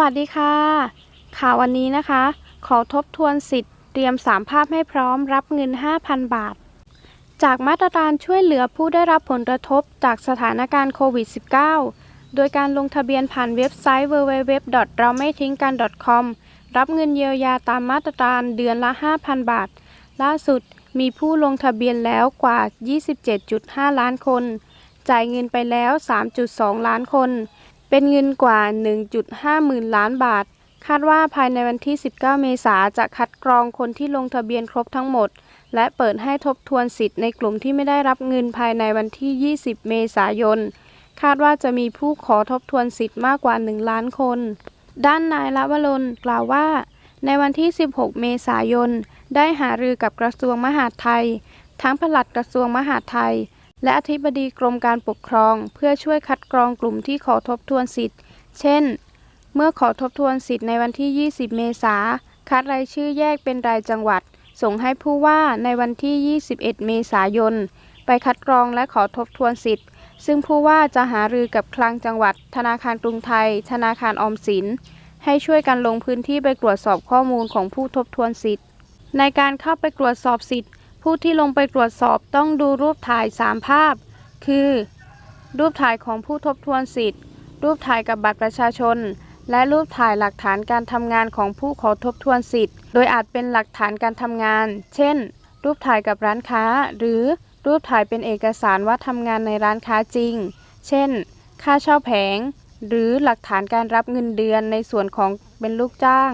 วัสดีค่ะข่าววันนี้นะคะ ขอทบทวนสิทธิ์เตรียมสามภาพให้พร้อมรับเงิน 5,000 บาท จากมาตรการช่วยเหลือผู้ได้รับผลกระทบจากสถานการณ์โควิด -19 โดยการลงทะเบียนผ่านเว็บไซต์ www. เราไม่ทิ้งกัน .com รับเงินเยียวยาตามมาตรการเดือนละ 5,000 บาท ล่าสุดมีผู้ลงทะเบียนแล้วกว่า 27.5 ล้านคน จ่ายเงินไปแล้ว 3.2 ล้านคน เป็นเงินกว่า 1.5หมื่นล้านบาท คาดว่าภายในวันที่ 19 เมษาจะคัดกรองคนที่ลงทะเบียนครบทั้งหมด และเปิดให้ทบทวนสิทธิ์ในกลุ่มที่ไม่ได้รับเงินภายในวันที่ 20 เมษายน คาดว่าจะมีผู้ขอทบทวนสิทธิ์มากกว่า 1 ล้านคน ด้านนายละวรนกล่าวว่า ในวันที่ 16 เมษายน ได้หารือกับกระทรวงมหาดไทย ทั้งปลัดกระทรวงมหาดไทย และอธิบดีกรมการปกครอง เพื่อช่วยคัดกรองกลุ่มที่ขอทบทวนสิทธิ์ เช่น เมื่อขอทบทวนสิทธิ์ในวันที่ 20 เมษาคัดรายชื่อแยกเป็นรายจังหวัด ส่งให้ผู้ว่าในวันที่ 21 เมษายน ไปคัดกรองและขอทบทวนสิทธิ์ ซึ่งผู้ว่าจะหารือกับคลังจังหวัด ธนาคารกรุงไทย ธนาคารออมสิน ให้ช่วยกันลงพื้นที่ไปตรวจสอบข้อมูลของผู้ทบทวนสิทธิ์ ในการเข้าไปตรวจสอบสิทธิ์ ผู้ที่ลงไปตรวจสอบต้องดูรูปถ่าย 3 ภาพ คือ รูปถ่ายของผู้ทบทวนสิทธิ์ รูปถ่ายกับบัตรประชาชน และรูปถ่ายหลักฐานการทำงานของผู้ขอทบทวนสิทธิ์ โดยอาจเป็นหลักฐานการทำงาน เช่น รูปถ่ายกับร้านค้า หรือรูปถ่ายเป็นเอกสารว่าทำงานในร้านค้าจริง เช่น ค่าเช่าแผง หรือหลักฐานการรับเงินเดือนในส่วนของเป็นลูกจ้าง